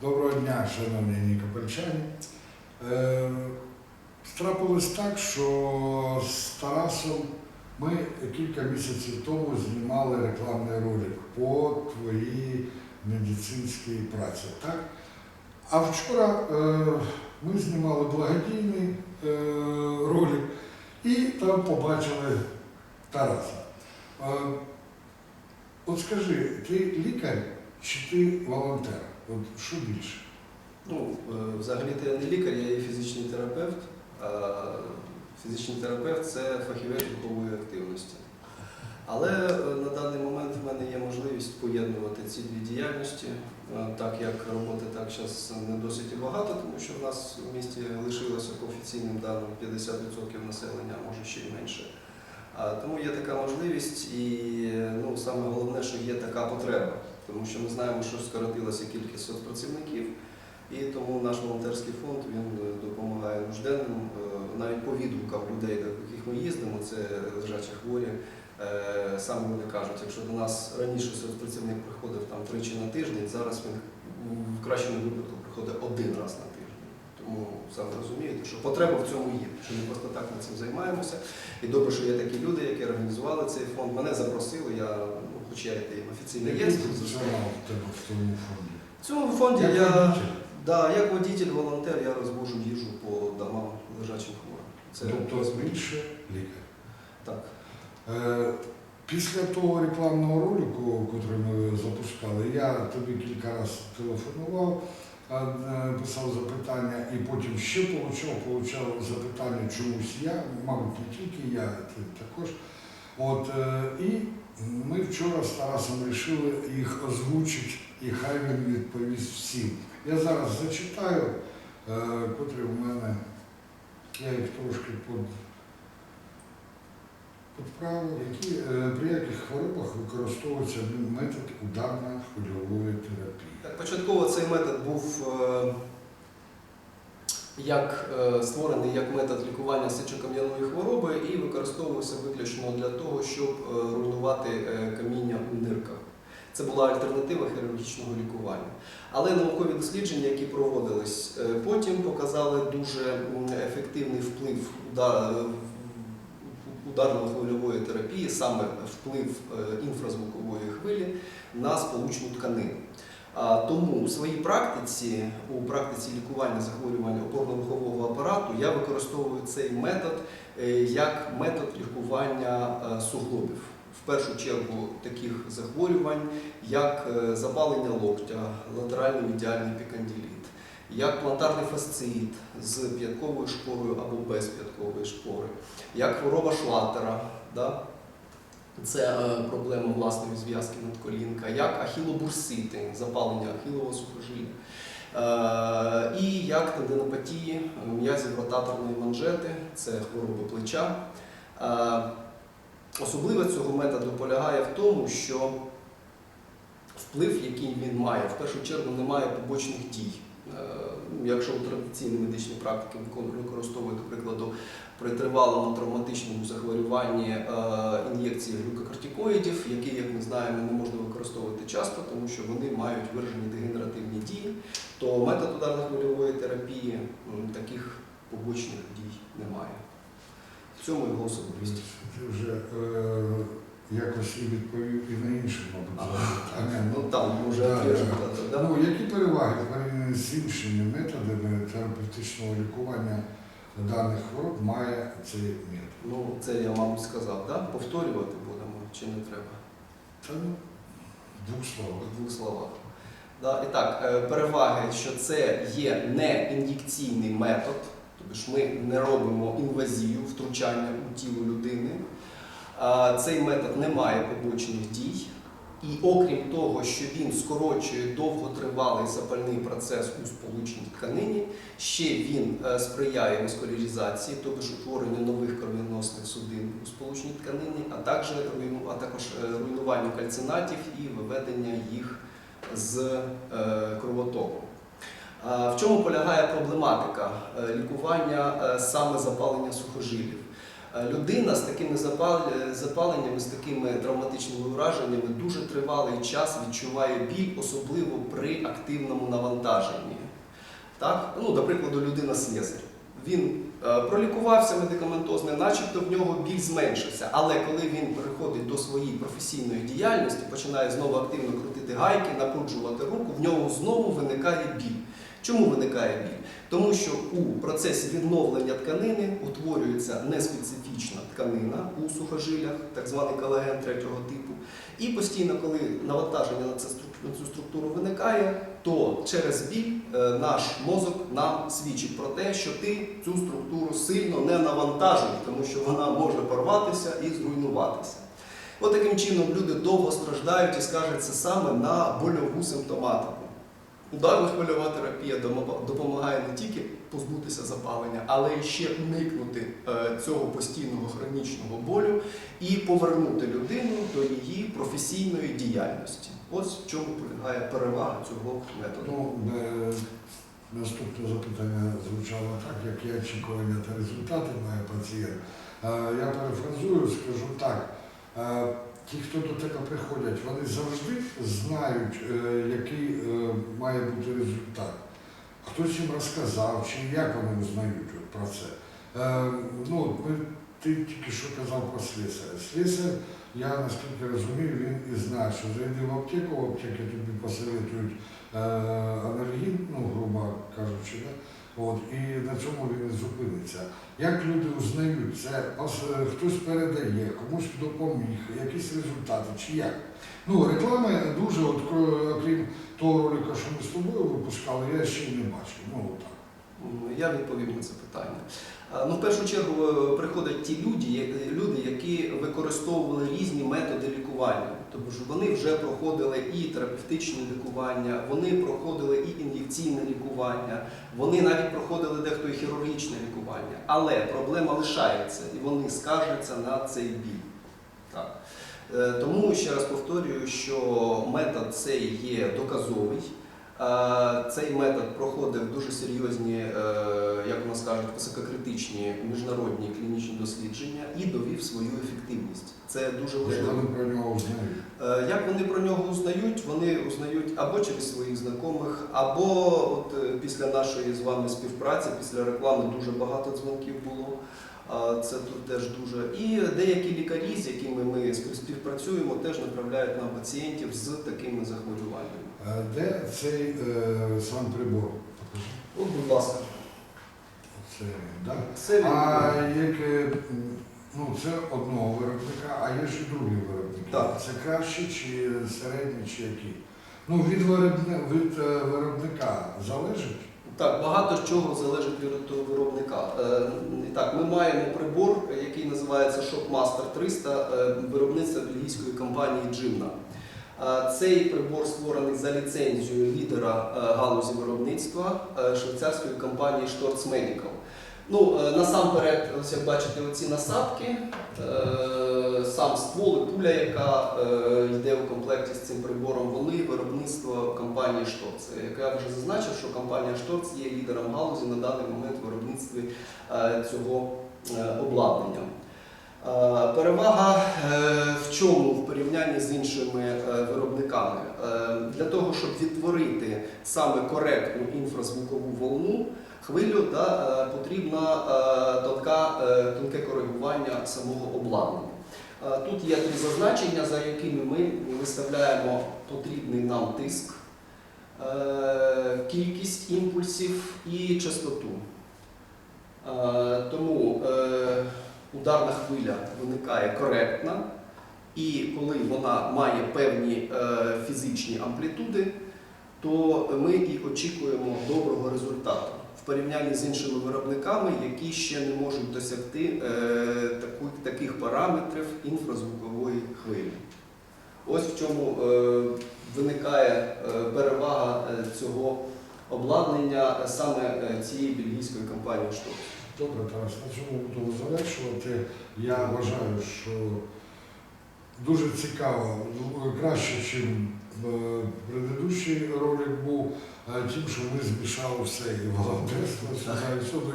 Доброго дня, шановні нікопольчані. Е, Трапилось так, що з Тарасом ми кілька місяців тому знімали рекламний ролик по твоїй медицинській праці. Так? А вчора е, ми знімали благодійний е, ролик і там побачили Тараса. Е, от скажи, ти лікар чи ти волонтер? От що більше? Ну, е, взагалі-то я не лікар, я є фізичний терапевт. А фізичний терапевт це фахівець рухової активності. Але е, на даний момент в мене є можливість поєднувати ці дві діяльності, Е, так як роботи так зараз не досить багато, тому що в нас в місті лишилося по офіційним даним 50% населення, може ще й менше. Тому є така можливість, і ну, саме головне, що є така потреба, тому що ми знаємо, що скоротилася кількість соцпрацівників. І тому наш волонтерський фонд він е, допомагає нужденним, е, навіть по відгукам людей, до яких ми їздимо, це лежачі хворі. Е, Саме вони кажуть, якщо до нас раніше соцпрацівник приходив там тричі на тиждень, зараз він в кращому випадку приходить один раз на тиждень. Тому саме розумієте, що потреба в цьому є, що ми просто так ми цим займаємося. І добре, що є такі люди, які організували цей фонд. Мене запросили, я, ну, хоч я офіційно є. Функціонал в цьому фонді Як я. водитель? Да, як водитель, волонтер, я розвожу їжу по домам лежачим хворим. Це Тобто більше лікар. так. Е, Після того рекламного ролику, який ми запускали, я тобі кілька разів телефонував, писав запитання і потім ще получав, получав запитання чомусь я, мабуть, не тільки я, ти також. От, е, і ми вчора з Тарасом вирішили їх озвучити, і хай він відповість всім. Я зараз зачитаю, е, котрі в мене, я їх трошки под Підправи, які, е, при яких хворобах використовується метод ударно-хвильової терапії. Так, Початково цей метод був е, як е, створений як метод лікування сечокам'яної хвороби і використовувався виключно для того, щоб руйнувати каміння у нирках. Це була альтернатива хірургічного лікування. Але наукові дослідження, які проводились потім, показали дуже ефективний вплив ударно-хвильової терапії, саме вплив е, інфразвукової хвилі на сполучну тканину. Тому у своїй практиці, у практиці лікування захворювань опорно-рухового апарату, я використовую цей метод е, як метод лікування е, суглобів. В першу чергу таких захворювань, як запалення локтя, латеральний медіальний пікандиліт, як плантарний фасцит з п'ятковою шпорою або без п'яткової шпори, як хвороба шлатера. Да? Це е, проблема власної зв'язки надколінка, як ахілобурсити, запалення ахілового сухожилля, е, і як тендинопатії м'язів ротаторної манжети, це хвороби плеча. Е, Особливо цього методу полягає в тому, що вплив, який він має, в першу чергу немає побочних дій. Е, Якщо у традиційній медичній практиці використовують, до прикладу, при тривалому травматичному захворюванні е, ін'єкції глюкокортикоїдів, які, як ми знаємо, не можна використовувати часто, тому що вони мають виражені дегенеративні дії, то метод ударно-хвильової терапії таких побочних дій немає. В цьому його особливість. Ти вже е, якось і відповів і на інші, мабуть, запитання. Ну там вже Да, да. Ну, які переваги з іншими методами терапевтичного лікування даних хвороб має цей метод? Ну, це я, мабуть, сказав, да? повторювати будемо чи не треба? Та ну, в двох словах. В двох словах. Да, і так, е, переваги, що це є не ін'єкційний метод, тобто ж ми не робимо інвазію, втручання у тіло людини. Цей метод не має побочних дій. І окрім того, що він скорочує довготривалий запальний процес у сполучній тканині, ще він е, сприяє васкуляризації, тобто утворенню нових кровоносних судин у сполучній тканині, а також, а також е, руйнуванню кальцинатів і виведення їх з е, кровотоку. В чому полягає проблематика лікування саме запалення сухожилів? Е, Людина з такими запаленнями, з такими травматичними враженнями дуже тривалий час відчуває біль, особливо при активному навантаженні. Так? Ну, до прикладу, людина слесар. Він е, пролікувався медикаментозно, начебто в нього біль зменшився. Але коли він переходить до своєї професійної діяльності, починає знову активно крутити гайки, напруджувати руку, в нього знову виникає біль. Чому виникає біль? Тому що у процесі відновлення тканини утворюється неспецифічна тканина у сухожилях, так званий колаген третього типу. І постійно, коли навантаження на цю структуру виникає, то через біль е, наш мозок нам свідчить про те, що ти цю структуру сильно не навантажуй, тому що вона може порватися і зруйнуватися. От таким чином люди довго страждають і скажеться саме на больову симптоматику. Ударна хвильова терапія допомагає не тільки позбутися запалення, але й ще уникнути е, цього постійного хронічного болю і повернути людину до її професійної діяльності. Ось в чому полягає перевага цього методу. Ну, е, наступне запитання звучало так, які очікування та результати має пацієнт. Е, Я перефразую, скажу так. Ті, хто до тебе приходять, вони завжди знають, е, який е, має бути результат. Хтось їм розказав, чи як вони узнають про це. Е, Ну, ти тільки що казав про слесаря. Слесар, я наскільки розумію, він і знає, що зайди в аптеку, в аптекі тобі посоветують анальгін, ну, грубо кажучи, да? От, і на цьому він зупиниться. Як люди узнають, це хтось передає, комусь допоміг, якісь результати, чи як? Ну, реклами дуже, от, окрім того ролика, що ми з тобою випускали, я ще й не бачив. Ну, отак. Я відповім на це питання. Ну, в першу чергу е, приходять ті люди, люди, які використовували різні методи лікування. Тому що вони вже проходили і терапевтичне лікування, вони проходили і ін'єкційне лікування, вони навіть проходили дехто і хірургічне лікування. Але проблема лишається, і вони скаржаться на цей біль. Так. Е, Тому ще раз повторюю, що метод цей є доказовий. Е, Цей метод проходив дуже серйозні, е, як у нас кажуть, висококритичні міжнародні клінічні дослідження і довів свою ефективність. Це дуже важливо. Як вони про нього узнають? Е, Як вони про нього узнають? Вони узнають або через своїх знайомих, або от е, після нашої з вами співпраці, після реклами дуже багато дзвінків було. Це тут теж дуже. І деякі лікарі, з якими ми співпрацюємо, теж направляють нам пацієнтів з такими захворюваннями. Де цей е, сам прибор? От, будь ласка, Це да? це. А як, е, ну, це одного виробника, а є ж і другі виробники. Так. Це краще чи середні, чи які? Ну, від, виробни, від е, виробника залежить. Так, багато чого залежить від того виробника. Е, Так, ми маємо прибор, який називається Shockmaster 300 е, виробництва бельгійської компанії Jimna. Цей прибор створений за ліцензією лідера е, галузі виробництва е, швейцарської компанії Storz Medical. Ну, е, насамперед, ось як бачите, оці насадки, сам ствол і пуля, яка йде у комплекті з цим прибором, вони виробництво компанії Шторц. Як я вже зазначив, що компанія Шторц є лідером галузі на даний момент в виробництві цього обладнання. Перевага чому в порівнянні з іншими е, виробниками? Е, Для того, щоб відтворити саме коректну інфразвукову волну, хвилю да, е, потрібно е, тонка, тонке коригування самого обладнання. Тут є три зазначення, за якими ми виставляємо потрібний нам тиск, кількість імпульсів і частоту. Тому ударна хвиля виникає коректна, і коли вона має певні е, фізичні амплітуди, то ми і очікуємо доброго результату в порівнянні з іншими виробниками, які ще не можуть досягти е, таких параметрів інфразвукової хвилі. Ось в чому е, виникає перевага цього обладнання саме цієї бельгійської компанії Шток. Добре, Тарас, на цьому буду завершувати. Я вважаю, що дуже цікаво, краще, ніж предыдущий ролик був, е, тим, що ми змішали все і волонтерство, і все.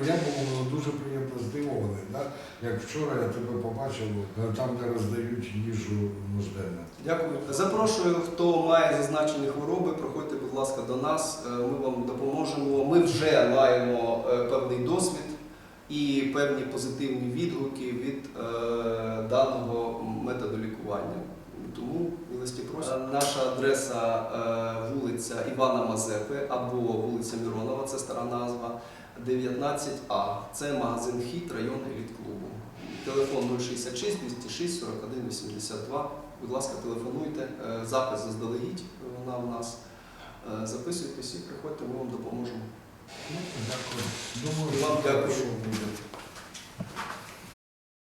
Я було дуже приємно здивований. Да? Як вчора я тебе побачив е, там, де роздають їжу нужденним. Дякую. Запрошую, хто має зазначені хвороби, проходьте, будь ласка, до нас. Е, Ми вам допоможемо. Ми вже маємо е, певний досвід і певні позитивні відгуки від е, даного методу лікування. Тому милості просимо. Наша адреса е, вулиця Івана Мазепи або вулиця Міронова, це стара назва. 19А. Це магазин Хіт, район еліт-клубу. Телефон 066 206 41 82. Будь ласка, телефонуйте. Е, Запис заздалегідь вона у нас. Е, Записуйтесь і приходьте, ми вам допоможемо. Дякую. Думаю, Вам дякую. що буде.